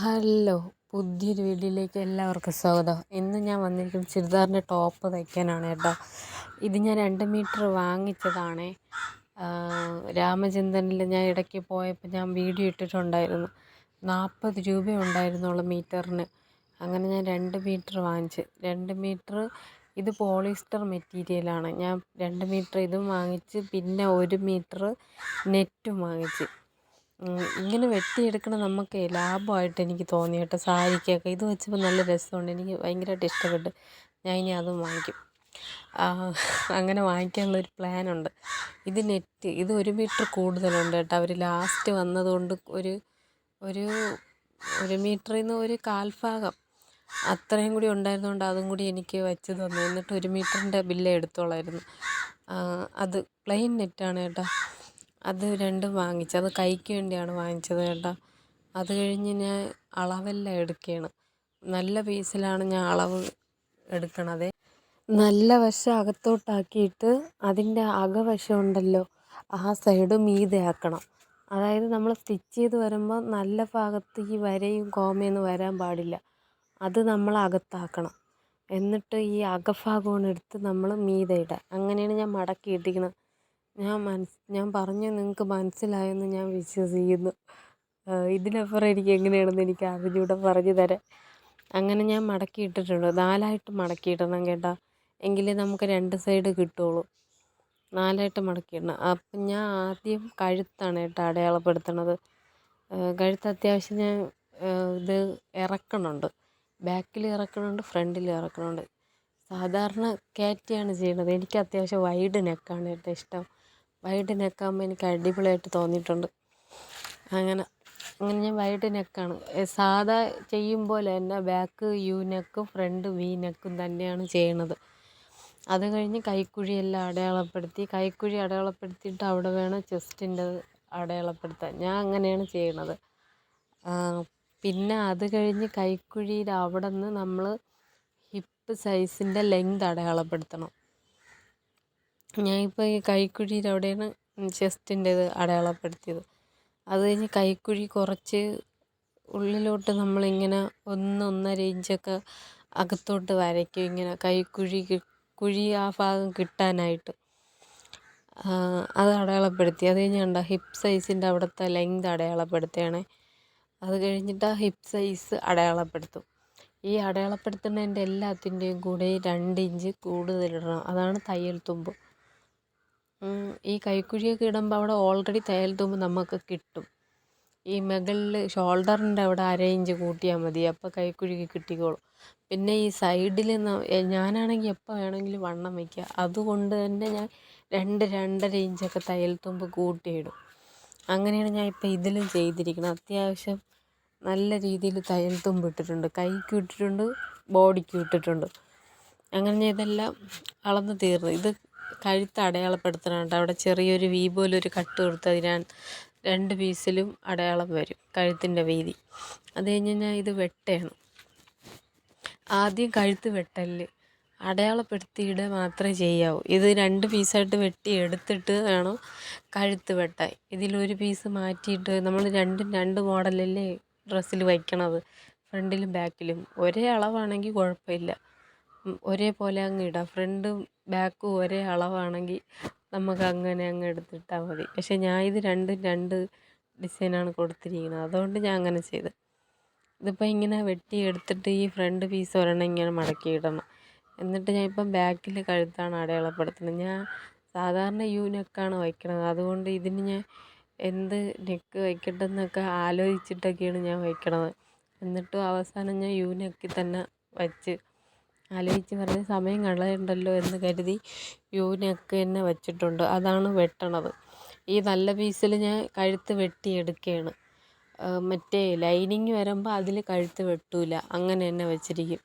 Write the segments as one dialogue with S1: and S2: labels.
S1: hello പുതിയൊരു വീഡിയോയിലേക്ക് എല്ലാവർക്കും സ്വാഗതം ഇന്ന് ഞാൻ വന്നിരിക്കുന്നത് ചുരിദാറിൻ്റെ ടോപ്പ് തയ്ക്കാനാണ് കേട്ടോ ഇത് ഞാൻ രണ്ട് മീറ്റർ വാങ്ങിച്ചതാണേ രാമചന്ദ്രനിൽ ഞാൻ ഇടയ്ക്ക് പോയപ്പോൾ ഞാൻ വീഡിയോ ഇട്ടിട്ടുണ്ടായിരുന്നു നാൽപ്പത് രൂപ ഉണ്ടായിരുന്നുള്ളൂ മീറ്ററിന് അങ്ങനെ ഞാൻ രണ്ട് മീറ്റർ വാങ്ങിച്ച് രണ്ട് മീറ്റർ ഇത് പോളിസ്റ്റർ മെറ്റീരിയലാണ് ഞാൻ രണ്ട് മീറ്റർ ഇതും വാങ്ങിച്ച് പിന്നെ ഒരു മീറ്റർ നെറ്റും വാങ്ങിച്ച് ഇങ്ങനെ വെട്ടിയെടുക്കണ നമുക്ക് ലാഭമായിട്ട് എനിക്ക് തോന്നി കേട്ടോ സാരിക്കൊക്കെ ഇത് വെച്ചപ്പോൾ നല്ല രസമുണ്ട് എനിക്ക് ഭയങ്കരമായിട്ട് ഇഷ്ടപ്പെട്ടു ഞാൻ ഇനി അതും വാങ്ങിക്കും അങ്ങനെ വാങ്ങിക്കാനുള്ളൊരു പ്ലാനുണ്ട് ഇത് നെറ്റ് ഇത് ഒരു മീറ്റർ കൂടുതലുണ്ട് കേട്ടോ അവർ ലാസ്റ്റ് വന്നതുകൊണ്ട് ഒരു ഒരു ഒരു മീറ്ററിൽ നിന്ന് ഒരു കാൽഭാഗം അത്രയും കൂടി ഉണ്ടായിരുന്നതുകൊണ്ട് അതും കൂടി എനിക്ക് വെച്ച് തന്നു എന്നിട്ട് ഒരു മീറ്ററിൻ്റെ ബില്ല് എടുത്തോളായിരുന്നു അത് പ്ലെയിൻ നെറ്റാണ് കേട്ടോ അത് രണ്ടും വാങ്ങിച്ചു അത് കൈക്ക് വേണ്ടിയാണ് വാങ്ങിച്ചത് കേട്ടോ അത് കഴിഞ്ഞ് ഞാൻ അളവെല്ലാം എടുക്കുകയാണ് നല്ല പീസിലാണ് ഞാൻ അളവ് എടുക്കണത് നല്ല വശം അകത്തോട്ടാക്കിയിട്ട് അതിൻ്റെ അകവശം ഉണ്ടല്ലോ ആ സൈഡ് മീതയാക്കണം അതായത് നമ്മൾ സ്റ്റിച്ച് ചെയ്ത് വരുമ്പോൾ നല്ല ഭാഗത്ത് ഈ വരയും കോമയൊന്നും വരാൻ പാടില്ല അത് നമ്മൾ അകത്താക്കണം എന്നിട്ട് ഈ അകഭാഗമാണ് എടുത്ത് നമ്മൾ മീതെ അങ്ങനെയാണ് ഞാൻ മടക്കി ഇട്ടിരിക്കുന്നത് ഞാൻ മനസ് ഞാൻ പറഞ്ഞു നിങ്ങൾക്ക് മനസ്സിലായെന്ന് ഞാൻ വിശ്വസിക്കുന്നു ഇതിനപ്പുറം എനിക്ക് എങ്ങനെയാണെന്ന് എനിക്ക് അറിഞ്ഞുകൂടാ പറഞ്ഞു തരാം അങ്ങനെ ഞാൻ മടക്കി ഇട്ടിട്ടുണ്ട് നാലായിട്ട് മടക്കി ഇടണം കേട്ടോ എങ്കിലേ നമുക്ക് രണ്ട് സൈഡ് കിട്ടുള്ളൂ നാലായിട്ട് മടക്കി ഇടണം അപ്പം ഞാൻ ആദ്യം കഴുത്താണ് കേട്ടോ അടയാളപ്പെടുത്തണത് കഴുത്ത് അത്യാവശ്യം ഞാൻ ഇത് ഇറക്കണുണ്ട് ബാക്കിൽ ഇറക്കണുണ്ട് ഫ്രണ്ടിൽ ഇറക്കണുണ്ട് സാധാരണ കയറ്റിയാണ് ചെയ്യണത് എനിക്ക് അത്യാവശ്യം വൈഡ് നെക്കാണ് കേട്ടോ ഇഷ്ടം വൈകിട്ട് ആകുമ്പോൾ എനിക്ക് അടിപൊളിയായിട്ട് തോന്നിയിട്ടുണ്ട് അങ്ങനെ അങ്ങനെ ഞാൻ വൈകിട്ട് നെക്കാണ് സാധാ ചെയ്യും പോലെ തന്നെ ബാക്ക് യു നെക്കും ഫ്രണ്ട് വി നെക്കും തന്നെയാണ് ചെയ്യണത് അത് കഴിഞ്ഞ് കൈക്കുഴിയെല്ലാം അടയാളപ്പെടുത്തി കൈക്കുഴി അടയാളപ്പെടുത്തിയിട്ട് അവിടെ വേണം ചെസ്റ്റിൻ്റെ അടയാളപ്പെടുത്താൻ ഞാൻ അങ്ങനെയാണ് ചെയ്യണത് പിന്നെ അത് കഴിഞ്ഞ് കൈക്കുഴിയിൽ അവിടെ നിന്ന് നമ്മൾ ഹിപ്പ് സൈസിൻ്റെ ലെങ്ത് അടയാളപ്പെടുത്തണം ഞാനിപ്പോൾ ഈ കൈക്കുഴിയുടെ അവിടെയാണ് ചെസ്റ്റിൻ്റേത് അടയാളപ്പെടുത്തിയത് അത് കഴിഞ്ഞ് കൈക്കുഴി കുറച്ച് ഉള്ളിലോട്ട് നമ്മളിങ്ങനെ ഒന്ന് ഒന്നര ഇഞ്ചൊക്കെ അകത്തോട്ട് വരയ്ക്കും ഇങ്ങനെ കൈക്കുഴി കുഴി ആ ഭാഗം കിട്ടാനായിട്ട് അത് അടയാളപ്പെടുത്തി അത് കഴിഞ്ഞാൽ കണ്ട ഹിപ്പ് സൈസിൻ്റെ അവിടുത്തെ ലെങ്ത് അടയാളപ്പെടുത്തുകയാണേ അത് കഴിഞ്ഞിട്ട് ആ ഹിപ്പ് സൈസ് അടയാളപ്പെടുത്തും ഈ അടയാളപ്പെടുത്തുന്നതിൻ്റെ എല്ലാത്തിൻ്റെയും കൂടെ രണ്ട് ഇഞ്ച് കൂടുതലിടണം അതാണ് തയ്യൽ തുമ്പ് ഈ കൈക്കുഴിയൊക്കെ ഇടുമ്പോൾ അവിടെ ഓൾറെഡി തയ്യൽ തുമ്പ് നമുക്ക് കിട്ടും ഈ മുകളിൽ ഷോൾഡറിൻ്റെ അവിടെ അര ഇഞ്ച് കൂട്ടിയാൽ മതി അപ്പോൾ കൈക്കുഴിക്ക് കിട്ടിക്കോളും പിന്നെ ഈ സൈഡിൽ ഞാനാണെങ്കിൽ എപ്പോൾ വേണമെങ്കിലും വണ്ണം വയ്ക്കുക അതുകൊണ്ട് തന്നെ ഞാൻ രണ്ട് രണ്ടര ഇഞ്ചൊക്കെ തയ്യൽ തുമ്പ് കൂട്ടിയിടും അങ്ങനെയാണ് ഞാൻ ഇപ്പോൾ ഇതിലും ചെയ്തിരിക്കുന്നത് അത്യാവശ്യം നല്ല രീതിയിൽ തയ്യൽ തുമ്പ് ഇട്ടിട്ടുണ്ട് കൈക്ക് ഇട്ടിട്ടുണ്ട് ബോഡിക്ക് ഇട്ടിട്ടുണ്ട് അങ്ങനെ ഞാൻ ഇതെല്ലാം അളന്ന് തീർന്നു ഇത് കഴുത്ത് അടയാളപ്പെടുത്തണുണ്ട് അവിടെ ചെറിയൊരു വി ഒരു കട്ട് കൊടുത്ത് അതിനാൽ രണ്ട് പീസിലും അടയാളം വരും കഴുത്തിൻ്റെ വീതി അത് കഴിഞ്ഞ് കഴിഞ്ഞാൽ ഇത് വെട്ടയാണ് ആദ്യം കഴുത്ത് വെട്ടല് അടയാളപ്പെടുത്തിയിട മാത്രമേ ചെയ്യാവൂ ഇത് രണ്ട് പീസായിട്ട് വെട്ടി എടുത്തിട്ട് വേണം കഴുത്ത് വെട്ടാൻ ഇതിലൊരു പീസ് മാറ്റിയിട്ട് നമ്മൾ രണ്ടും രണ്ട് മോഡലല്ലേ ഡ്രസ്സിൽ വയ്ക്കണത് ഫ്രണ്ടിലും ബാക്കിലും ഒരേ അളവാണെങ്കിൽ കുഴപ്പമില്ല ഒരേപോലെ അങ്ങ് ഇടാം ഫ്രണ്ടും ബാക്ക് ഒരേ അളവാണെങ്കിൽ നമുക്ക് അങ്ങനെ അങ്ങ് എടുത്തിട്ടാൽ മതി പക്ഷേ ഞാൻ ഇത് രണ്ടും രണ്ട് ഡിസൈനാണ് കൊടുത്തിരിക്കുന്നത് അതുകൊണ്ട് ഞാൻ അങ്ങനെ ചെയ്ത് ഇതിപ്പോൾ ഇങ്ങനെ വെട്ടി എടുത്തിട്ട് ഈ ഫ്രണ്ട് പീസ് ഒരെണ്ണം ഇങ്ങനെ മടക്കി ഇടണം എന്നിട്ട് ഞാൻ ഇപ്പം ബാക്കിൽ കഴുത്താണ് അടയാളപ്പെടുത്തുന്നത് ഞാൻ സാധാരണ യു നെക്കാണ് വയ്ക്കണത് അതുകൊണ്ട് ഇതിന് ഞാൻ എന്ത് നെക്ക് എന്നൊക്കെ ആലോചിച്ചിട്ടൊക്കെയാണ് ഞാൻ വയ്ക്കണത് എന്നിട്ടും അവസാനം ഞാൻ യു നെക്കിൽ തന്നെ വച്ച് ആലോചിച്ച് പറഞ്ഞ് സമയം കളയണ്ടല്ലോ എന്ന് കരുതി യൂനൊക്കെ തന്നെ വെച്ചിട്ടുണ്ട് അതാണ് വെട്ടണത് ഈ നല്ല പീസിൽ ഞാൻ കഴുത്ത് വെട്ടിയെടുക്കുകയാണ് മറ്റേ ലൈനിങ് വരുമ്പോൾ അതിൽ കഴുത്ത് വെട്ടൂല അങ്ങനെ തന്നെ വെച്ചിരിക്കും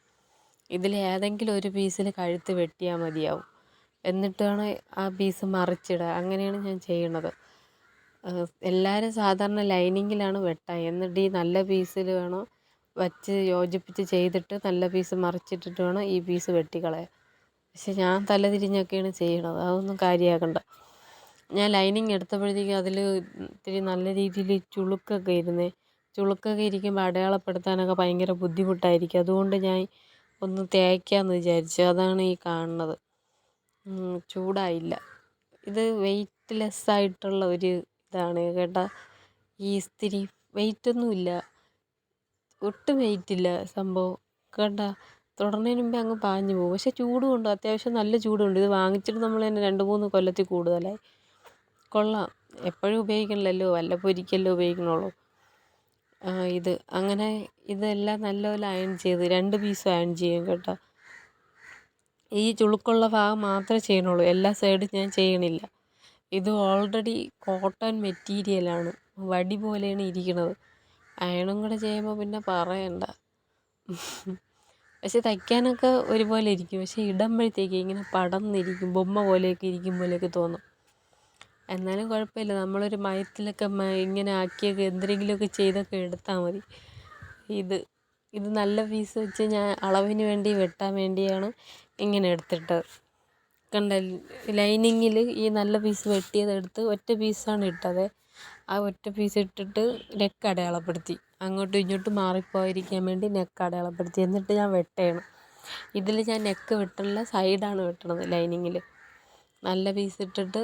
S1: ഇതിൽ ഏതെങ്കിലും ഒരു പീസിൽ കഴുത്ത് വെട്ടിയാൽ മതിയാവും എന്നിട്ടാണ് ആ പീസ് മറിച്ചിടുക അങ്ങനെയാണ് ഞാൻ ചെയ്യണത് എല്ലാവരും സാധാരണ ലൈനിങ്ങിലാണ് വെട്ടുക എന്നിട്ട് ഈ നല്ല പീസിൽ വേണം വച്ച് യോജിപ്പിച്ച് ചെയ്തിട്ട് നല്ല പീസ് മറിച്ചിട്ടിട്ട് വേണം ഈ പീസ് വെട്ടിക്കളയാൻ പക്ഷെ ഞാൻ തലതിരിഞ്ഞൊക്കെയാണ് ചെയ്യണത് അതൊന്നും കാര്യമാക്കണ്ട ഞാൻ ലൈനിങ് എടുത്തപ്പോഴത്തേക്കും അതിൽ ഇത്തിരി നല്ല രീതിയിൽ ചുളുക്കൊക്കെ ഇരുന്നേ ചുളുക്കൊക്കെ ഇരിക്കുമ്പോൾ അടയാളപ്പെടുത്താനൊക്കെ ഭയങ്കര ബുദ്ധിമുട്ടായിരിക്കും അതുകൊണ്ട് ഞാൻ ഒന്ന് തേക്കാമെന്ന് വിചാരിച്ചു അതാണ് ഈ കാണുന്നത് ചൂടായില്ല ഇത് വെയ്റ്റ്ലെസ് ആയിട്ടുള്ള ഒരു ഇതാണ് കേട്ടോ ഈ ഇസ്തിരി വെയിറ്റൊന്നുമില്ല ഒട്ടും വെയിറ്റില്ല സംഭവം കണ്ട തൊടണതിന് മുമ്പേ അങ്ങ് പാഞ്ഞു പോകും പക്ഷേ ഉണ്ട് അത്യാവശ്യം നല്ല ചൂടുണ്ട് ഇത് വാങ്ങിച്ചിട്ട് നമ്മൾ തന്നെ രണ്ട് മൂന്ന് കൊല്ലത്തിൽ കൂടുതലായി കൊള്ളാം എപ്പോഴും ഉപയോഗിക്കണില്ലല്ലോ വല്ലപ്പോൾ ഒരിക്കലല്ലേ ഉപയോഗിക്കണുള്ളൂ ഇത് അങ്ങനെ ഇതെല്ലാം നല്ലപോലെ അയൺ ചെയ്ത് രണ്ട് പീസ് അയൺ ചെയ്യും കേട്ടോ ഈ ചുളുക്കുള്ള ഭാഗം മാത്രമേ ചെയ്യണുള്ളൂ എല്ലാ സൈഡും ഞാൻ ചെയ്യണില്ല ഇത് ഓൾറെഡി കോട്ടൺ മെറ്റീരിയലാണ് വടി പോലെയാണ് ഇരിക്കുന്നത് അയണും കൂടെ ചെയ്യുമ്പോൾ പിന്നെ പറയണ്ട പക്ഷെ തയ്ക്കാനൊക്കെ ഒരുപോലെ ഇരിക്കും പക്ഷെ ഇടുമ്പോഴത്തേക്ക് ഇങ്ങനെ പടന്നിരിക്കും ബൊമ്മ പോലെയൊക്കെ ഇരിക്കും പോലെയൊക്കെ തോന്നും എന്നാലും കുഴപ്പമില്ല നമ്മളൊരു മയത്തിലൊക്കെ ഇങ്ങനെ ആക്കിയൊക്കെ എന്തെങ്കിലുമൊക്കെ ചെയ്തൊക്കെ എടുത്താൽ മതി ഇത് ഇത് നല്ല പീസ് വെച്ച് ഞാൻ അളവിന് വേണ്ടി വെട്ടാൻ വേണ്ടിയാണ് ഇങ്ങനെ എടുത്തിട്ടത് കണ്ട ലൈനിങ്ങിൽ ഈ നല്ല പീസ് വെട്ടിയതെടുത്ത് ഒറ്റ പീസാണ് ഇട്ടത് ആ ഒറ്റ പീസ് ഇട്ടിട്ട് നെക്ക് അടയാളപ്പെടുത്തി അങ്ങോട്ടും ഇങ്ങോട്ടും മാറിപ്പോയിരിക്കാൻ വേണ്ടി നെക്ക് അടയാളപ്പെടുത്തി എന്നിട്ട് ഞാൻ വെട്ടണം ഇതിൽ ഞാൻ നെക്ക് വെട്ടണില്ല സൈഡാണ് വെട്ടണത് ലൈനിങ്ങിൽ നല്ല പീസ് ഇട്ടിട്ട്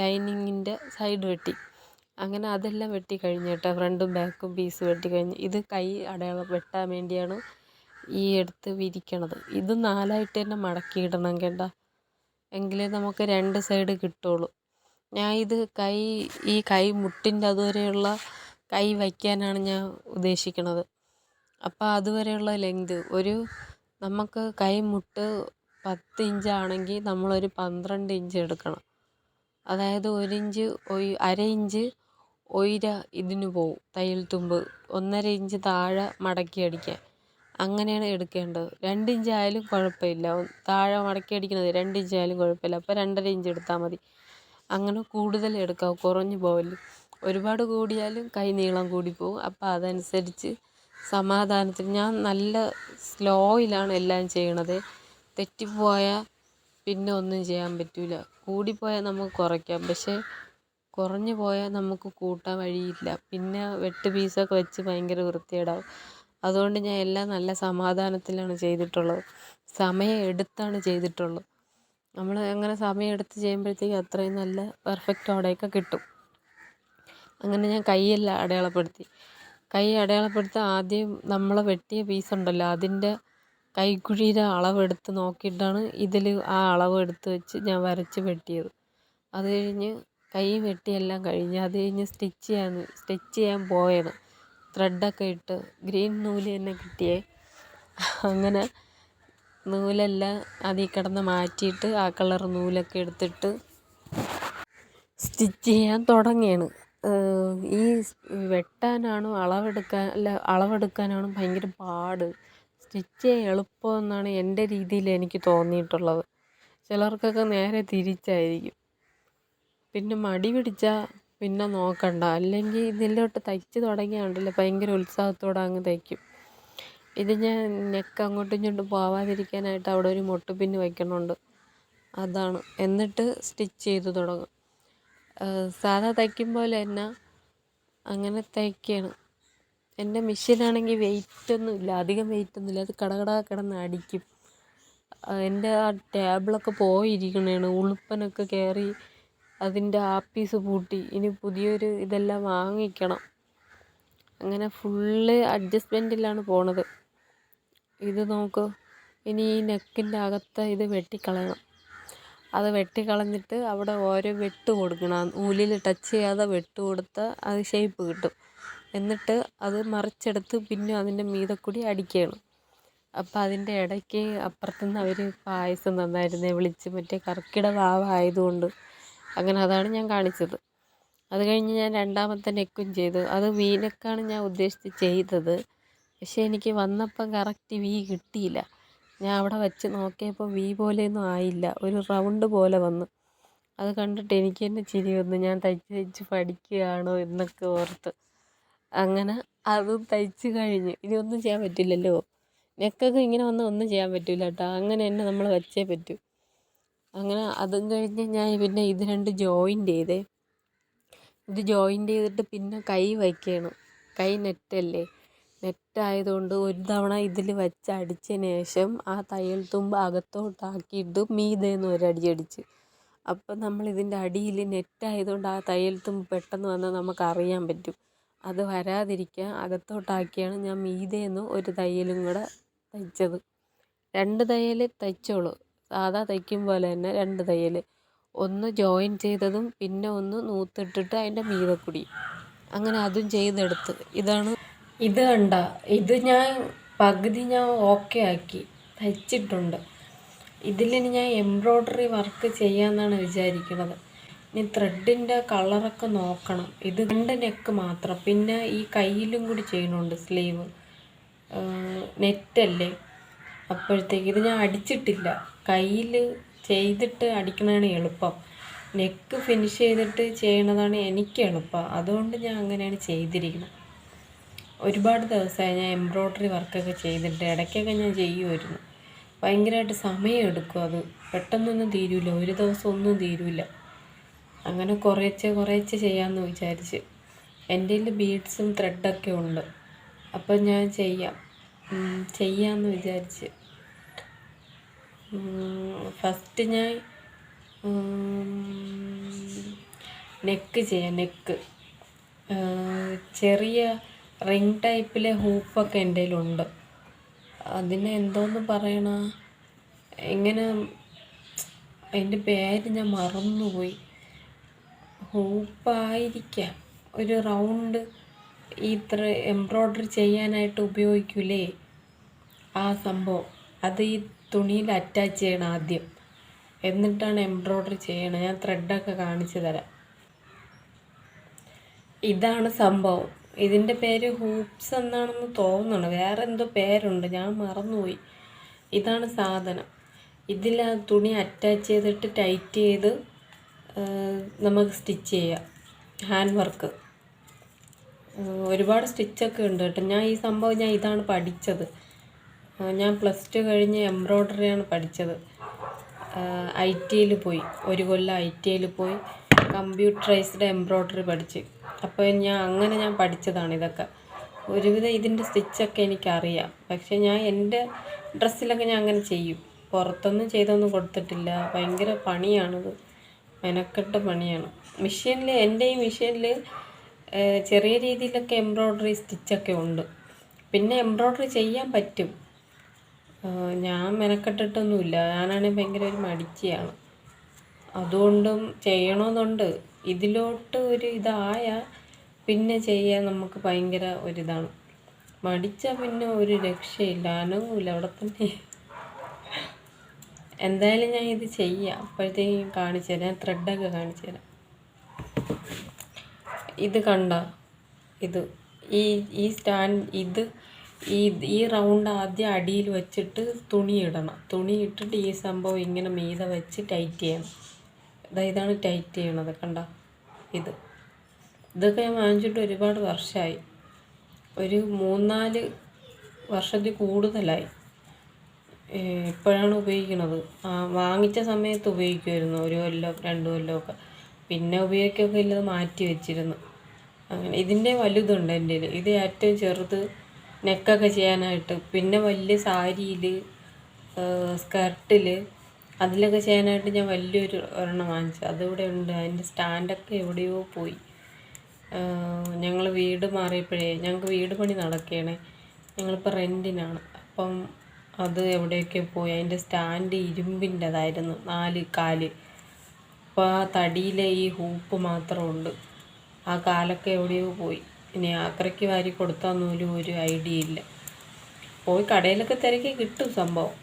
S1: ലൈനിങ്ങിൻ്റെ സൈഡ് വെട്ടി അങ്ങനെ അതെല്ലാം വെട്ടി കഴിഞ്ഞു കേട്ടോ ഫ്രണ്ടും ബാക്കും പീസ് വെട്ടി കഴിഞ്ഞു ഇത് കൈ അടയാള വെട്ടാൻ വേണ്ടിയാണ് ഈ എടുത്ത് വിരിക്കണത് ഇത് നാലായിട്ട് തന്നെ മടക്കി ഇടണം കേട്ടോ എങ്കിലേ നമുക്ക് രണ്ട് സൈഡ് കിട്ടുള്ളൂ ഞാൻ ഇത് കൈ ഈ കൈ മുട്ടിൻ്റെ അതുവരെയുള്ള കൈ വയ്ക്കാനാണ് ഞാൻ ഉദ്ദേശിക്കുന്നത് അപ്പോൾ അതുവരെയുള്ള ലെങ്ത് ഒരു നമുക്ക് കൈ മുട്ട് പത്ത് ഇഞ്ചാണെങ്കിൽ നമ്മളൊരു പന്ത്രണ്ട് ഇഞ്ച് എടുക്കണം അതായത് ഒരു ഇഞ്ച് ഒയ് അര ഇഞ്ച് ഒയിര ഇതിന് പോവും തയ്യൽ തുമ്പ് ഒന്നര ഇഞ്ച് താഴെ മടക്കി അടിക്കാൻ അങ്ങനെയാണ് എടുക്കേണ്ടത് രണ്ട് ഇഞ്ച് ആയാലും കുഴപ്പമില്ല താഴെ മടക്കി അടിക്കുന്നത് രണ്ട് ഇഞ്ച് ആയാലും കുഴപ്പമില്ല അപ്പോൾ രണ്ടര ഇഞ്ച് എടുത്താൽ മതി അങ്ങനെ കൂടുതൽ എടുക്കാം കുറഞ്ഞു പോവല്ല് ഒരുപാട് കൂടിയാലും കൈ നീളം പോകും അപ്പം അതനുസരിച്ച് സമാധാനത്തിൽ ഞാൻ നല്ല സ്ലോയിലാണ് എല്ലാം ചെയ്യണത് തെറ്റിപ്പോയാൽ പിന്നെ ഒന്നും ചെയ്യാൻ പറ്റില്ല കൂടിപ്പോയാൽ നമുക്ക് കുറയ്ക്കാം പക്ഷേ കുറഞ്ഞു പോയാൽ നമുക്ക് കൂട്ടാൻ വഴിയില്ല പിന്നെ വെട്ട് പീസൊക്കെ വെച്ച് ഭയങ്കര വൃത്തിയേടാവും അതുകൊണ്ട് ഞാൻ എല്ലാം നല്ല സമാധാനത്തിലാണ് ചെയ്തിട്ടുള്ളത് സമയം എടുത്താണ് ചെയ്തിട്ടുള്ളൂ നമ്മൾ അങ്ങനെ സമയമെടുത്ത് ചെയ്യുമ്പോഴത്തേക്കും അത്രയും നല്ല പെർഫെക്റ്റ് അവിടെയൊക്കെ കിട്ടും അങ്ങനെ ഞാൻ കൈയെല്ലാം അടയാളപ്പെടുത്തി കൈ അടയാളപ്പെടുത്തി ആദ്യം നമ്മൾ വെട്ടിയ പീസ് ഉണ്ടല്ലോ അതിൻ്റെ കൈക്കുഴിയുടെ അളവെടുത്ത് നോക്കിയിട്ടാണ് ഇതിൽ ആ അളവ് എടുത്ത് വെച്ച് ഞാൻ വരച്ച് വെട്ടിയത് അത് കഴിഞ്ഞ് കൈ വെട്ടിയെല്ലാം കഴിഞ്ഞ് അത് കഴിഞ്ഞ് സ്റ്റിച്ച് ചെയ്യാൻ സ്റ്റിച്ച് ചെയ്യാൻ പോയത് ത്രെഡൊക്കെ ഇട്ട് ഗ്രീൻ നൂല് തന്നെ കിട്ടിയേ അങ്ങനെ നൂലെല്ലാം അതിൽ കിടന്ന് മാറ്റിയിട്ട് ആ കളർ നൂലൊക്കെ എടുത്തിട്ട് സ്റ്റിച്ച് ചെയ്യാൻ തുടങ്ങിയാണ് ഈ വെട്ടാനാണോ അളവെടുക്കാൻ അല്ല ഭയങ്കര പാട് സ്റ്റിച്ച് എളുപ്പമെന്നാണ് എൻ്റെ രീതിയിൽ എനിക്ക് തോന്നിയിട്ടുള്ളത് ചിലർക്കൊക്കെ നേരെ തിരിച്ചായിരിക്കും പിന്നെ മടി പിടിച്ചാൽ പിന്നെ നോക്കണ്ട അല്ലെങ്കിൽ ഇതിലോട്ട് തയ്ച്ച് തുടങ്ങിയാണ്ടല്ലോ ഭയങ്കര ഉത്സാഹത്തോടെ അങ്ങ് തയ്ക്കും ഇത് ഞാൻ നെക്ക് അങ്ങോട്ടും ഇങ്ങോട്ടും പോവാതിരിക്കാനായിട്ട് അവിടെ ഒരു മുട്ടുപിന്ന് വയ്ക്കണുണ്ട് അതാണ് എന്നിട്ട് സ്റ്റിച്ച് ചെയ്ത് തുടങ്ങും സാധാ തയ്ക്കും പോലെ തന്നെ അങ്ങനെ തയ്ക്കുകയാണ് എൻ്റെ മെഷീനാണെങ്കിൽ വെയിറ്റ് ഇല്ല അധികം വെയിറ്റ് ഒന്നുമില്ല അത് കടകട കിടന്ന് അടിക്കും എൻ്റെ ആ ടേബിളൊക്കെ പോയിരിക്കണേണ് ഉളുപ്പനൊക്കെ കയറി അതിൻ്റെ ആപ്പീസ് പൂട്ടി ഇനി പുതിയൊരു ഇതെല്ലാം വാങ്ങിക്കണം അങ്ങനെ ഫുള്ള് അഡ്ജസ്റ്റ്മെൻറ്റിലാണ് പോണത് ഇത് നോക്കൂ ഇനി ഈ നെക്കിൻ്റെ അകത്ത് ഇത് വെട്ടിക്കളയണം അത് വെട്ടിക്കളഞ്ഞിട്ട് അവിടെ ഓരോ വെട്ട് കൊടുക്കണം ഊലിൽ ടച്ച് ചെയ്യാതെ വെട്ട് കൊടുത്ത് അത് ഷേപ്പ് കിട്ടും എന്നിട്ട് അത് മറിച്ചെടുത്ത് പിന്നെ അതിൻ്റെ മീതെ കൂടി അടിക്കണം അപ്പോൾ അതിൻ്റെ ഇടയ്ക്ക് അപ്പുറത്തുനിന്ന് അവർ പായസം തന്നായിരുന്നേ വിളിച്ച് മറ്റേ കർക്കിട ഭാവമായതുകൊണ്ട് അങ്ങനെ അതാണ് ഞാൻ കാണിച്ചത് അത് കഴിഞ്ഞ് ഞാൻ രണ്ടാമത്തെ നെക്കും ചെയ്തു അത് വീനക്കാണ് ഞാൻ ഉദ്ദേശിച്ച് ചെയ്തത് പക്ഷേ എനിക്ക് വന്നപ്പം കറക്റ്റ് വി കിട്ടിയില്ല ഞാൻ അവിടെ വച്ച് നോക്കിയപ്പോൾ വി പോലെയൊന്നും ആയില്ല ഒരു റൗണ്ട് പോലെ വന്നു അത് കണ്ടിട്ട് എനിക്ക് തന്നെ ചിരി വന്നു ഞാൻ തയ്ച്ച് തയ്ച്ച് പഠിക്കുകയാണോ എന്നൊക്കെ ഓർത്ത് അങ്ങനെ അതും തയ്ച്ച് കഴിഞ്ഞു ഇനി ഒന്നും ചെയ്യാൻ പറ്റില്ലല്ലോ നെക്കൊക്കെ ഇങ്ങനെ വന്ന് ഒന്നും ചെയ്യാൻ പറ്റില്ല കേട്ടോ അങ്ങനെ തന്നെ നമ്മൾ വച്ചേ പറ്റൂ അങ്ങനെ അതും കഴിഞ്ഞ് ഞാൻ പിന്നെ ഇത് രണ്ട് ജോയിൻ്റ് ചെയ്തേ ഇത് ജോയിൻ്റ് ചെയ്തിട്ട് പിന്നെ കൈ വയ്ക്കണം കൈ നെറ്റല്ലേ നെറ്റായതുകൊണ്ട് ഒരു തവണ ഇതിൽ വെച്ച് അടിച്ചതിന് ശേഷം ആ തയ്യൽ തുമ്പ് അകത്തോട്ടാക്കിയിട്ട് മീതേന്ന് അടിച്ച് അപ്പം ഇതിൻ്റെ അടിയിൽ നെറ്റായതുകൊണ്ട് ആ തയ്യൽ തുമ്പ് പെട്ടെന്ന് വന്നാൽ നമുക്കറിയാൻ പറ്റും അത് വരാതിരിക്കാൻ അകത്തോട്ടാക്കിയാണ് ഞാൻ മീതേന്ന് ഒരു തയ്യലും കൂടെ തയ്ച്ചത് രണ്ട് തയ്യൽ തയ്ച്ചോളൂ സാധാ തയ്ക്കും പോലെ തന്നെ രണ്ട് തയ്യൽ ഒന്ന് ജോയിൻ ചെയ്തതും പിന്നെ ഒന്ന് നൂത്തിട്ടിട്ട് അതിൻ്റെ മീതക്കുടി അങ്ങനെ അതും ചെയ്തെടുത്ത് ഇതാണ് ഇത് കണ്ട ഇത് ഞാൻ പകുതി ഞാൻ ഓക്കെ ആക്കി തയ്ച്ചിട്ടുണ്ട് ഇതിലിനി ഞാൻ എംബ്രോയ്ഡറി വർക്ക് ചെയ്യാമെന്നാണ് വിചാരിക്കുന്നത് ഇനി ത്രെഡിൻ്റെ കളറൊക്കെ നോക്കണം ഇത് രണ്ട് നെക്ക് മാത്രം പിന്നെ ഈ കയ്യിലും കൂടി ചെയ്യണുണ്ട് സ്ലീവ് നെറ്റല്ലേ അപ്പോഴത്തേക്ക് ഇത് ഞാൻ അടിച്ചിട്ടില്ല കയ്യിൽ ചെയ്തിട്ട് അടിക്കുന്നതാണ് എളുപ്പം നെക്ക് ഫിനിഷ് ചെയ്തിട്ട് ചെയ്യണതാണ് എനിക്ക് എളുപ്പം അതുകൊണ്ട് ഞാൻ അങ്ങനെയാണ് ചെയ്തിരിക്കുന്നത് ഒരുപാട് ദിവസമായി ഞാൻ എംബ്രോയ്ഡറി വർക്കൊക്കെ ചെയ്തിട്ട് ഇടയ്ക്കൊക്കെ ഞാൻ ചെയ്യുമായിരുന്നു ഭയങ്കരമായിട്ട് സമയം എടുക്കും അത് പെട്ടെന്നൊന്നും തീരൂല ഒരു ദിവസം ഒന്നും തീരൂല അങ്ങനെ കുറേച്ചെ കുറേച്ചെ ചെയ്യാമെന്ന് വിചാരിച്ച് എൻ്റെ കയ്യിൽ ബീഡ്സും ത്രെഡൊക്കെ ഉണ്ട് അപ്പം ഞാൻ ചെയ്യാം ചെയ്യാമെന്ന് വിചാരിച്ച് ഫസ്റ്റ് ഞാൻ നെക്ക് ചെയ്യാം നെക്ക് ചെറിയ റിംഗ് ടൈപ്പിലെ ഹൂപ്പൊക്കെ എൻ്റെ കയ്യിലുണ്ട് അതിനെ എന്തോന്ന് പറയണ എങ്ങനെ അതിൻ്റെ പേര് ഞാൻ മറന്നുപോയി ഹൂപ്പായിരിക്കാം ഒരു റൗണ്ട് ഇത്ര എംബ്രോയ്ഡറി ചെയ്യാനായിട്ട് ഉപയോഗിക്കൂലേ ആ സംഭവം അത് ഈ തുണിയിൽ അറ്റാച്ച് ചെയ്യണം ആദ്യം എന്നിട്ടാണ് എംബ്രോയ്ഡറി ചെയ്യണം ഞാൻ ത്രെഡൊക്കെ കാണിച്ചു തരാം ഇതാണ് സംഭവം ഇതിൻ്റെ പേര് ഹൂപ്സ് എന്നാണെന്ന് തോന്നണം വേറെ എന്തോ പേരുണ്ട് ഞാൻ മറന്നുപോയി ഇതാണ് സാധനം ഇതിൽ ആ തുണി അറ്റാച്ച് ചെയ്തിട്ട് ടൈറ്റ് ചെയ്ത് നമുക്ക് സ്റ്റിച്ച് ചെയ്യാം ഹാൻഡ് വർക്ക് ഒരുപാട് സ്റ്റിച്ചൊക്കെ ഉണ്ട് കേട്ടോ ഞാൻ ഈ സംഭവം ഞാൻ ഇതാണ് പഠിച്ചത് ഞാൻ പ്ലസ് ടു കഴിഞ്ഞ് എംബ്രോയ്ഡറിയാണ് പഠിച്ചത് ഐ ടിയിൽ പോയി ഒരു കൊല്ലം ഐ ടിയിൽ പോയി കമ്പ്യൂട്ടറൈസ്ഡ് എംബ്രോയ്ഡറി പഠിച്ച് അപ്പോൾ ഞാൻ അങ്ങനെ ഞാൻ പഠിച്ചതാണ് ഇതൊക്കെ ഒരുവിധം ഇതിൻ്റെ സ്റ്റിച്ചൊക്കെ എനിക്കറിയാം പക്ഷേ ഞാൻ എൻ്റെ ഡ്രസ്സിലൊക്കെ ഞാൻ അങ്ങനെ ചെയ്യും പുറത്തൊന്നും ചെയ്തൊന്നും കൊടുത്തിട്ടില്ല ഭയങ്കര പണിയാണത് മെനക്കെട്ട പണിയാണ് മെഷീനിൽ എൻ്റെ ഈ മെഷീനിൽ ചെറിയ രീതിയിലൊക്കെ എംബ്രോയ്ഡറി സ്റ്റിച്ചൊക്കെ ഉണ്ട് പിന്നെ എംബ്രോയ്ഡറി ചെയ്യാൻ പറ്റും ഞാൻ മെനക്കെട്ടിട്ടൊന്നുമില്ല ഞാനാണെങ്കിൽ ഭയങ്കര ഒരു മടിച്ചിയാണ് അതുകൊണ്ടും ചെയ്യണമെന്നുണ്ട് ഇതിലോട്ട് ഒരു ഇതായ പിന്നെ ചെയ്യാൻ നമുക്ക് ഭയങ്കര ഒരിതാണ് മടിച്ചാൽ പിന്നെ ഒരു രക്ഷയില്ല അനങ്ങൂല അവിടെ തന്നെ എന്തായാലും ഞാൻ ഇത് ചെയ്യാം അപ്പോഴത്തേക്കും കാണിച്ചു തരാം ത്രെഡൊക്കെ കാണിച്ചു തരാം ഇത് കണ്ട ഇത് ഈ ഈ സ്റ്റാൻഡ് ഇത് ഈ ഈ റൗണ്ട് ആദ്യം അടിയിൽ വെച്ചിട്ട് തുണി ഇടണം തുണി ഇട്ടിട്ട് ഈ സംഭവം ഇങ്ങനെ മീതെ വെച്ച് ടൈറ്റ് ചെയ്യണം അതായതാണ് ഇതാണ് ടൈറ്റ് ചെയ്യണത് കണ്ടോ ഇത് ഇതൊക്കെ ഞാൻ വാങ്ങിച്ചിട്ട് ഒരുപാട് വർഷമായി ഒരു മൂന്നാല് വർഷത്തിൽ കൂടുതലായി ഇപ്പോഴാണ് ഉപയോഗിക്കുന്നത് വാങ്ങിച്ച സമയത്ത് ഉപയോഗിക്കുമായിരുന്നു ഒരു കൊല്ലം രണ്ട് കൊല്ലമൊക്കെ പിന്നെ ഉപയോഗിക്കൊക്കെ ഇല്ലത് മാറ്റി വെച്ചിരുന്നു അങ്ങനെ ഇതിൻ്റെ വലുതുണ്ട് എൻ്റെ ഇത് ഏറ്റവും ചെറുത് നെക്കൊക്കെ ചെയ്യാനായിട്ട് പിന്നെ വലിയ സാരിയിൽ സ്കർട്ടിൽ അതിലൊക്കെ ചെയ്യാനായിട്ട് ഞാൻ വലിയൊരു ഒരെണ്ണം വാങ്ങിച്ചു അതിവിടെ ഉണ്ട് അതിൻ്റെ സ്റ്റാൻഡൊക്കെ എവിടെയോ പോയി ഞങ്ങൾ വീട് മാറിയപ്പോഴേ ഞങ്ങൾക്ക് വീട് പണി നടക്കുകയാണ് ഞങ്ങളിപ്പോൾ റെൻറ്റിനാണ് അപ്പം അത് എവിടെയൊക്കെ പോയി അതിൻ്റെ സ്റ്റാൻഡ് ഇരുമ്പിൻ്റെതായിരുന്നു നാല് കാല് അപ്പോൾ ആ തടിയിലെ ഈ ഹൂപ്പ് മാത്രമുണ്ട് ആ കാലൊക്കെ എവിടെയോ പോയി ഇനി ആക്രയ്ക്ക് വാരി കൊടുത്താൽ ഒന്നും ഒരു ഐഡിയ ഇല്ല പോയി കടയിലൊക്കെ തിരക്കി കിട്ടും സംഭവം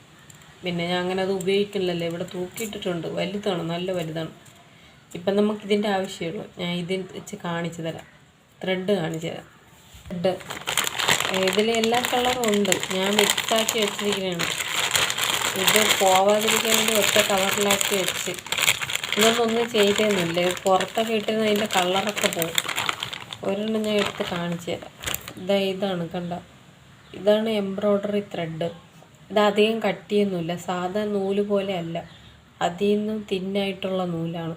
S1: പിന്നെ ഞാൻ അങ്ങനെ അത് ഉപയോഗിക്കണില്ലല്ലോ ഇവിടെ തൂക്കിയിട്ടിട്ടുണ്ട് വലുതാണ് നല്ല വലുതാണ് ഇപ്പം നമുക്കിതിൻ്റെ ആവശ്യമുള്ളൂ ഞാൻ ഇതിൽ വെച്ച് കാണിച്ചു തരാം ത്രെഡ് കാണിച്ചു തരാം ത്രെഡ് ഇതിൽ എല്ലാ കളറും ഉണ്ട് ഞാൻ മിക്സാക്കി വെച്ചിരിക്കുകയാണ് ഇത് പോവാതിരിക്കാൻ വേണ്ടി ഒറ്റ കളറിലാക്കി വെച്ച് ഇതൊന്നും ചെയ്തൊന്നുമില്ല പുറത്തൊക്കെ ഇട്ടിരുന്ന അതിൻ്റെ കളറൊക്കെ പോകും ഒരെണ്ണം ഞാൻ എടുത്ത് കാണിച്ചു തരാം ഇതാ ഇതാണ് കണ്ട ഇതാണ് എംബ്രോയ്ഡറി ത്രെഡ് ഇത് അധികം കട്ടിയൊന്നുമില്ല സാധാ നൂല് പോലെ അല്ല അതിൽ നിന്നും തിന്നായിട്ടുള്ള നൂലാണ്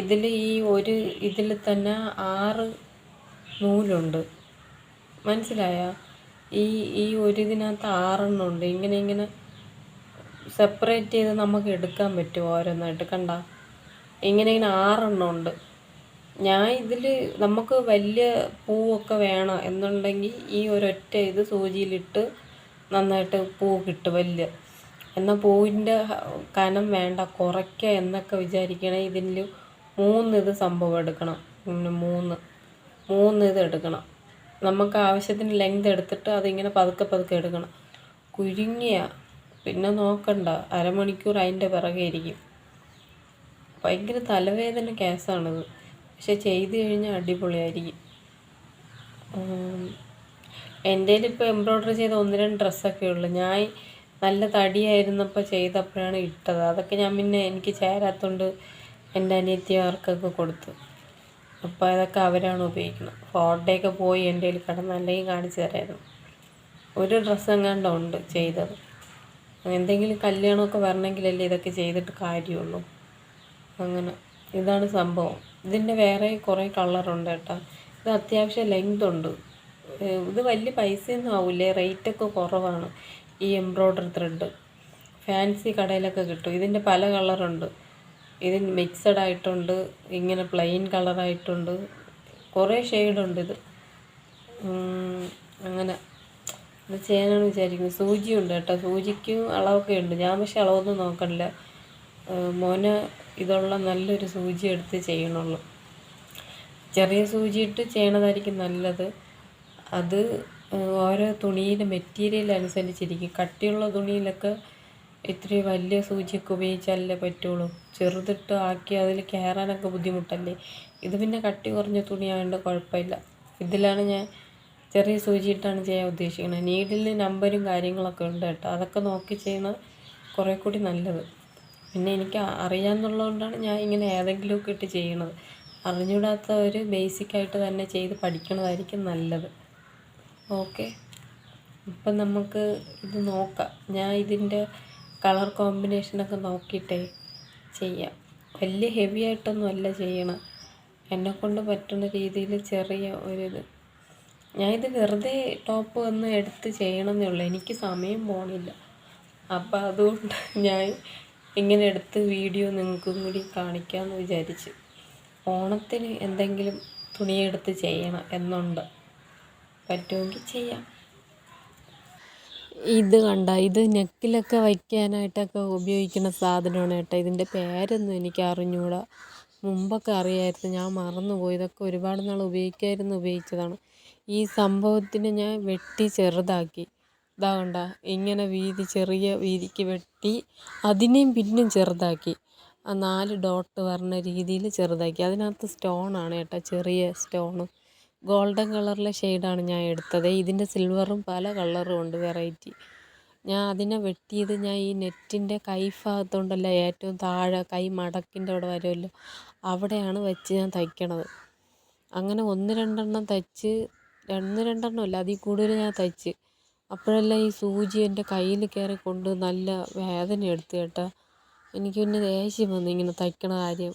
S1: ഇതിൽ ഈ ഒരു ഇതിൽ തന്നെ ആറ് നൂലുണ്ട് മനസ്സിലായ ഈ ഈ ഒരു ഇതിനകത്ത് ആറെണ്ണം ഉണ്ട് ഇങ്ങനെ ഇങ്ങനെ സെപ്പറേറ്റ് ചെയ്ത് നമുക്ക് എടുക്കാൻ പറ്റുമോ ഓരോന്നായിട്ട് കണ്ട ഇങ്ങനെ ഇങ്ങനെ ആറെണ്ണം ഉണ്ട് ഞാൻ ഇതിൽ നമുക്ക് വലിയ പൂവൊക്കെ വേണം എന്നുണ്ടെങ്കിൽ ഈ ഒരൊറ്റ ഇത് സൂചിയിലിട്ട് നന്നായിട്ട് പൂ കിട്ടും വലിയ എന്നാൽ പൂവിൻ്റെ കനം വേണ്ട കുറയ്ക്കുക എന്നൊക്കെ വിചാരിക്കണേ ഇതിൽ മൂന്ന് ഇത് സംഭവം എടുക്കണം പിന്നെ മൂന്ന് മൂന്ന് ഇത് എടുക്കണം നമുക്ക് ആവശ്യത്തിന് ലെങ്ത് എടുത്തിട്ട് അതിങ്ങനെ പതുക്കെ പതുക്കെ എടുക്കണം കുരുങ്ങിയ പിന്നെ നോക്കണ്ട അരമണിക്കൂർ അതിൻ്റെ പിറകെ ഇരിക്കും ഭയങ്കര തലവേദന കേസാണിത് പക്ഷെ ചെയ്ത് കഴിഞ്ഞാൽ അടിപൊളിയായിരിക്കും എൻ്റെ ഇപ്പോൾ എംബ്രോയ്ഡറി ചെയ്ത ഒന്ന് രണ്ട് ഡ്രസ്സൊക്കെ ഉള്ളു ഞാൻ നല്ല തടിയായിരുന്നപ്പോൾ ചെയ്തപ്പോഴാണ് ഇട്ടത് അതൊക്കെ ഞാൻ പിന്നെ എനിക്ക് ചേരാത്തതുകൊണ്ട് എൻ്റെ അനിയത്തിമാർക്കൊക്കെ കൊടുത്തു അപ്പോൾ അതൊക്കെ അവരാണ് ഉപയോഗിക്കുന്നത് ഫോട്ടോയൊക്കെ പോയി എൻ്റെ കയ്യിൽ കടന്ന് അല്ലെങ്കിൽ കാണിച്ചു തരായിരുന്നു ഒരു ഡ്രസ്സ് എങ്ങാണ്ടോ ഉണ്ട് ചെയ്തത് എന്തെങ്കിലും കല്യാണമൊക്കെ വരണമെങ്കിലല്ലേ ഇതൊക്കെ ചെയ്തിട്ട് കാര്യമുള്ളൂ അങ്ങനെ ഇതാണ് സംഭവം ഇതിൻ്റെ വേറെ കുറേ കളറുണ്ട് കേട്ടോ ഇത് അത്യാവശ്യം ലെങ്ത് ഉണ്ട് ഇത് വലിയ പൈസയൊന്നും ആവില്ലേ റേറ്റൊക്കെ കുറവാണ് ഈ എംബ്രോയ്ഡറി ത്രെഡ് ഫാൻസി കടയിലൊക്കെ കിട്ടും ഇതിൻ്റെ പല കളറുണ്ട് ഇത് മിക്സഡ് ആയിട്ടുണ്ട് ഇങ്ങനെ പ്ലെയിൻ കളറായിട്ടുണ്ട് കുറേ ഷെയ്ഡുണ്ട് ഇത് അങ്ങനെ ഇത് ചെയ്യാനാണ് വിചാരിക്കുന്നത് സൂചിയുണ്ട് കേട്ടോ സൂചിക്കും അളവൊക്കെ ഉണ്ട് ഞാൻ പക്ഷേ അളവൊന്നും നോക്കണില്ല മോന ഇതുള്ള നല്ലൊരു സൂചി എടുത്ത് ചെയ്യണുള്ളൂ ചെറിയ സൂചി ഇട്ട് ചെയ്യണതായിരിക്കും നല്ലത് അത് ഓരോ തുണിയിലെ മെറ്റീരിയൽ അനുസരിച്ചിരിക്കും കട്ടിയുള്ള തുണിയിലൊക്കെ ഇത്തിരി വലിയ സൂചിയൊക്കെ ഉപയോഗിച്ചാലല്ലേ പറ്റുള്ളൂ ചെറുതിട്ട് ആക്കി അതിൽ കയറാനൊക്കെ ബുദ്ധിമുട്ടല്ലേ ഇത് പിന്നെ കട്ടി കുറഞ്ഞ തുണിയായതുകൊണ്ട് കുഴപ്പമില്ല ഇതിലാണ് ഞാൻ ചെറിയ സൂചിയിട്ടാണ് ചെയ്യാൻ ഉദ്ദേശിക്കുന്നത് നീഡിലിന് നമ്പരും കാര്യങ്ങളൊക്കെ ഉണ്ട് കേട്ടോ അതൊക്കെ നോക്കി ചെയ്യുന്ന കുറേ കൂടി നല്ലത് പിന്നെ എനിക്ക് അറിയാമെന്നുള്ളതുകൊണ്ടാണ് ഞാൻ ഇങ്ങനെ ഏതെങ്കിലുമൊക്കെ ഇട്ട് ചെയ്യണത് അറിഞ്ഞൂടാത്ത ഒരു ബേസിക്കായിട്ട് തന്നെ ചെയ്ത് പഠിക്കണതായിരിക്കും നല്ലത് ഓക്കെ ഇപ്പം നമുക്ക് ഇത് നോക്കാം ഞാൻ ഇതിൻ്റെ കളർ കോമ്പിനേഷനൊക്കെ നോക്കിയിട്ടേ ചെയ്യാം വലിയ ഹെവി ആയിട്ടൊന്നും അല്ല ചെയ്യണം എന്നെക്കൊണ്ട് പറ്റുന്ന രീതിയിൽ ചെറിയ ഒരിത് ഇത് വെറുതെ ടോപ്പ് ഒന്ന് എടുത്ത് ചെയ്യണമെന്നേ ഉള്ളൂ എനിക്ക് സമയം പോകണില്ല അപ്പം അതുകൊണ്ട് ഞാൻ ഇങ്ങനെ എടുത്ത് വീഡിയോ നിങ്ങൾക്കും കൂടി കാണിക്കാമെന്ന് വിചാരിച്ച് ഓണത്തിന് എന്തെങ്കിലും തുണിയെടുത്ത് ചെയ്യണം എന്നുണ്ട് പറ്റുമെങ്കിൽ ചെയ്യാം ഇത് കണ്ട ഇത് നെക്കിലൊക്കെ വയ്ക്കാനായിട്ടൊക്കെ ഉപയോഗിക്കുന്ന സാധനമാണ് കേട്ടോ ഇതിൻ്റെ പേരൊന്നും എനിക്ക് അറിഞ്ഞുകൂടാ മുമ്പൊക്കെ അറിയായിരുന്നു ഞാൻ മറന്നുപോയി ഇതൊക്കെ ഒരുപാട് നാൾ ഉപയോഗിക്കായിരുന്നു ഉപയോഗിച്ചതാണ് ഈ സംഭവത്തിന് ഞാൻ വെട്ടി ചെറുതാക്കി ഇതാ കണ്ട ഇങ്ങനെ വീതി ചെറിയ വീതിക്ക് വെട്ടി അതിനെയും പിന്നെയും ചെറുതാക്കി ആ നാല് ഡോട്ട് വരണ രീതിയിൽ ചെറുതാക്കി അതിനകത്ത് സ്റ്റോണാണ് കേട്ടോ ചെറിയ സ്റ്റോണ് ഗോൾഡൻ കളറിലെ ഷെയ്ഡാണ് ഞാൻ എടുത്തത് ഇതിൻ്റെ സിൽവറും പല കളറും ഉണ്ട് വെറൈറ്റി ഞാൻ അതിനെ വെട്ടിയത് ഞാൻ ഈ നെറ്റിൻ്റെ കൈ ഭാഗത്തുണ്ടല്ല ഏറ്റവും താഴെ കൈ മടക്കിൻ്റെ അവിടെ വരുമല്ലോ അവിടെയാണ് വെച്ച് ഞാൻ തയ്ക്കണത് അങ്ങനെ ഒന്ന് രണ്ടെണ്ണം തയ്ച്ച് ഒന്ന് രണ്ടെണ്ണം അല്ല അതിൽ കൂടുതൽ ഞാൻ തയ്ച്ച് അപ്പോഴെല്ലാം ഈ സൂചി എൻ്റെ കയ്യിൽ കയറി കൊണ്ട് നല്ല വേദന എടുത്തു കേട്ടോ എനിക്ക് പിന്നെ ദേഷ്യം വന്നു ഇങ്ങനെ തയ്ക്കണ കാര്യം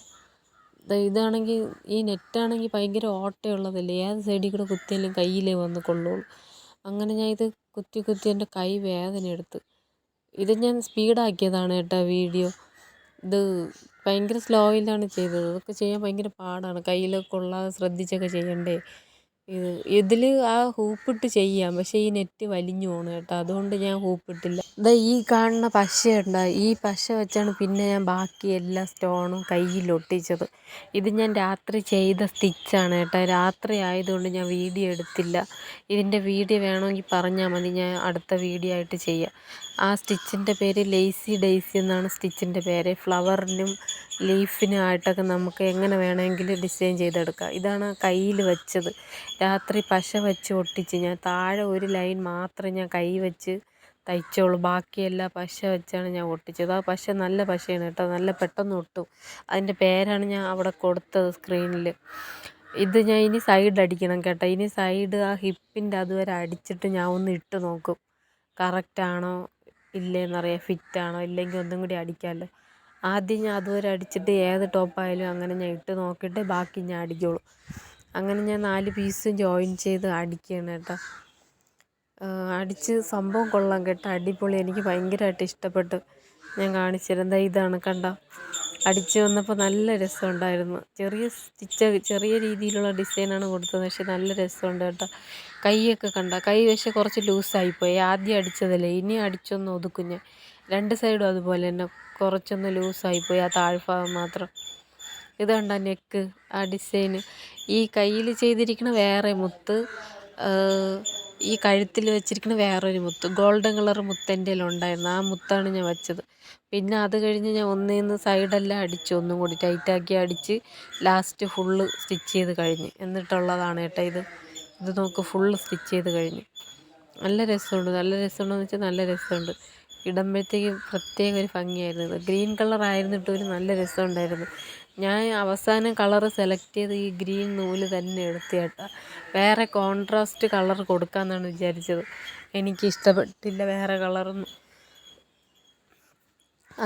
S1: ഇതാണെങ്കിൽ ഈ നെറ്റാണെങ്കിൽ ഭയങ്കര ഓട്ടയുള്ളതല്ലേ ഏത് സൈഡിൽ കൂടെ കുത്തിയാലും കയ്യിലേ വന്ന് കൊള്ളുള്ളൂ അങ്ങനെ ഞാൻ ഇത് കുത്തി കുത്തി എൻ്റെ കൈ വേദന എടുത്ത് ഇത് ഞാൻ സ്പീഡാക്കിയതാണ് കേട്ടോ വീഡിയോ ഇത് ഭയങ്കര സ്ലോയിലാണ് ചെയ്തത് ഇതൊക്കെ ചെയ്യാൻ ഭയങ്കര പാടാണ് കയ്യിലൊക്കെ കൊള്ളാതെ ശ്രദ്ധിച്ചൊക്കെ ചെയ്യണ്ടേ ഇത് ഇതിൽ ആ ഹൂപ്പിട്ട് ചെയ്യാം പക്ഷേ ഈ നെറ്റ് വലിഞ്ഞു പോകണം കേട്ടോ അതുകൊണ്ട് ഞാൻ ഹൂപ്പിട്ടില്ല ദാ ഈ കാണുന്ന പശയുണ്ട് ഈ പശ വെച്ചാണ് പിന്നെ ഞാൻ ബാക്കി എല്ലാ സ്റ്റോണും കയ്യിൽ ഒട്ടിച്ചത് ഇത് ഞാൻ രാത്രി ചെയ്ത സ്റ്റിച്ചാണ് കേട്ടോ രാത്രി ആയതുകൊണ്ട് ഞാൻ വീഡിയോ എടുത്തില്ല ഇതിൻ്റെ വീഡിയോ വേണമെങ്കിൽ പറഞ്ഞാൽ മതി ഞാൻ അടുത്ത വീഡിയോ ആയിട്ട് ചെയ്യാം ആ സ്റ്റിച്ചിൻ്റെ പേര് ലേസി ഡെയ്സി എന്നാണ് സ്റ്റിച്ചിൻ്റെ പേര് ഫ്ലവറിനും ലീഫിനും ആയിട്ടൊക്കെ നമുക്ക് എങ്ങനെ വേണമെങ്കിലും ഡിസൈൻ ചെയ്തെടുക്കാം ഇതാണ് കയ്യിൽ വെച്ചത് രാത്രി പശ വെച്ച് ഒട്ടിച്ച് ഞാൻ താഴെ ഒരു ലൈൻ മാത്രം ഞാൻ കൈ വെച്ച് തയ്ച്ചോളൂ ബാക്കിയെല്ലാം പശ വെച്ചാണ് ഞാൻ ഒട്ടിച്ചത് ആ പശ നല്ല പശയാണ് കേട്ടോ നല്ല പെട്ടെന്ന് ഒട്ടും അതിൻ്റെ പേരാണ് ഞാൻ അവിടെ കൊടുത്തത് സ്ക്രീനിൽ ഇത് ഞാൻ ഇനി സൈഡ് അടിക്കണം കേട്ടോ ഇനി സൈഡ് ആ ഹിപ്പിൻ്റെ അതുവരെ അടിച്ചിട്ട് ഞാൻ ഒന്ന് ഇട്ട് നോക്കും കറക്റ്റാണോ ഫിറ്റ് ഫിറ്റാണോ ഇല്ലെങ്കിൽ ഒന്നും കൂടി അടിക്കാമല്ലോ ആദ്യം ഞാൻ അതുവരെ അടിച്ചിട്ട് ഏത് ടോപ്പായാലും അങ്ങനെ ഞാൻ ഇട്ട് നോക്കിയിട്ട് ബാക്കി ഞാൻ അടിക്കുകയുള്ളൂ അങ്ങനെ ഞാൻ നാല് പീസ് ജോയിൻ ചെയ്ത് അടിക്കുകയാണ് കേട്ടോ അടിച്ച് സംഭവം കൊള്ളാം കേട്ടോ അടിപൊളി എനിക്ക് ഭയങ്കരമായിട്ട് ഇഷ്ടപ്പെട്ടു ഞാൻ കാണിച്ചിരുന്ന ഇതാണ് കണ്ടോ അടിച്ചു വന്നപ്പോൾ നല്ല രസമുണ്ടായിരുന്നു ചെറിയ സ്റ്റിച്ച് ചെറിയ രീതിയിലുള്ള ഡിസൈനാണ് കൊടുത്തത് പക്ഷെ നല്ല രസമുണ്ട് കേട്ടോ കൈയൊക്കെ കണ്ട കൈ പക്ഷെ കുറച്ച് ലൂസായിപ്പോയി ആദ്യം അടിച്ചതല്ലേ ഇനി അടിച്ചൊന്ന് ഒതുക്കും ഞാൻ രണ്ട് സൈഡും അതുപോലെ തന്നെ കുറച്ചൊന്ന് ലൂസായിപ്പോയി ആ താഴ്ഭാഗം മാത്രം ആ നെക്ക് ആ ഡിസൈന് ഈ കയ്യിൽ ചെയ്തിരിക്കണ വേറെ മുത്ത് ഈ കഴുത്തിൽ വെച്ചിരിക്കുന്ന വേറൊരു മുത്ത് ഗോൾഡൻ കളർ മുത്ത് എൻ്റെ ആ മുത്താണ് ഞാൻ വെച്ചത് പിന്നെ അത് കഴിഞ്ഞ് ഞാൻ ഒന്നേന്ന് സൈഡെല്ലാം അടിച്ചു ഒന്നും കൂടി ടൈറ്റാക്കി അടിച്ച് ലാസ്റ്റ് ഫുള്ള് സ്റ്റിച്ച് ചെയ്ത് കഴിഞ്ഞ് എന്നിട്ടുള്ളതാണ് കേട്ടോ ഇത് ഇത് നോക്ക് ഫുള്ള് സ്റ്റിച്ച് ചെയ്ത് കഴിഞ്ഞ് നല്ല രസമുണ്ട് നല്ല രസമുണ്ടെന്ന് വെച്ചാൽ നല്ല രസമുണ്ട് ഇടുമ്പോഴത്തേക്ക് പ്രത്യേക ഒരു ഭംഗിയായിരുന്നു ഗ്രീൻ കളർ ആയിരുന്നിട്ടൊരു ഒരു നല്ല രസമുണ്ടായിരുന്നു ഞാൻ അവസാനം കളറ് സെലക്ട് ചെയ്ത് ഈ ഗ്രീൻ നൂല് തന്നെ എടുത്തു കേട്ടോ വേറെ കോൺട്രാസ്റ്റ് കളർ കൊടുക്കാമെന്നാണ് വിചാരിച്ചത് എനിക്ക് ഇഷ്ടപ്പെട്ടില്ല വേറെ കളറൊന്നും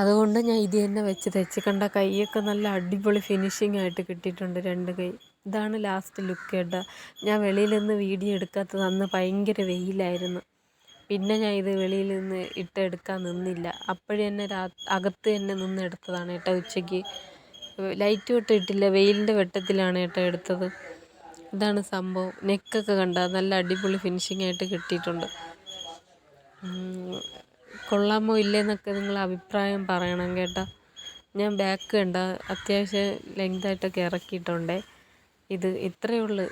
S1: അതുകൊണ്ട് ഞാൻ ഇത് തന്നെ വെച്ച് തെച്ച് കണ്ട കൈയൊക്കെ നല്ല അടിപൊളി ഫിനിഷിംഗ് ആയിട്ട് കിട്ടിയിട്ടുണ്ട് രണ്ട് കൈ ഇതാണ് ലാസ്റ്റ് ലുക്ക് കേട്ടോ ഞാൻ വെളിയിൽ നിന്ന് വീഡിയോ എടുക്കാത്തത് അന്ന് ഭയങ്കര വെയിലായിരുന്നു പിന്നെ ഞാൻ ഇത് വെളിയിൽ നിന്ന് ഇട്ടെടുക്കാൻ നിന്നില്ല അപ്പോഴെന്നെ രാ അകത്ത് തന്നെ നിന്നെടുത്തതാണ് ഏട്ടാ ഉച്ചയ്ക്ക് ലൈറ്റ് വെട്ടം ഇട്ടില്ല വെയിലിൻ്റെ വെട്ടത്തിലാണ് കേട്ടോ എടുത്തത് ഇതാണ് സംഭവം നെക്കൊക്കെ കണ്ട നല്ല അടിപൊളി ഫിനിഷിംഗ് ആയിട്ട് കിട്ടിയിട്ടുണ്ട് കൊള്ളാമോ ഇല്ലേന്നൊക്കെ നിങ്ങൾ അഭിപ്രായം പറയണം കേട്ടോ ഞാൻ ബാക്ക് കണ്ട അത്യാവശ്യം ലെങ്തായിട്ടൊക്കെ ഇറക്കിയിട്ടുണ്ടേ ഇത് ഇത്രയേ ഉള്ളൂ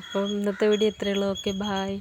S1: അപ്പം ഇന്നത്തെ വീഡിയോ ഇത്രയേ ഉള്ളൂ ഓക്കെ ബായ്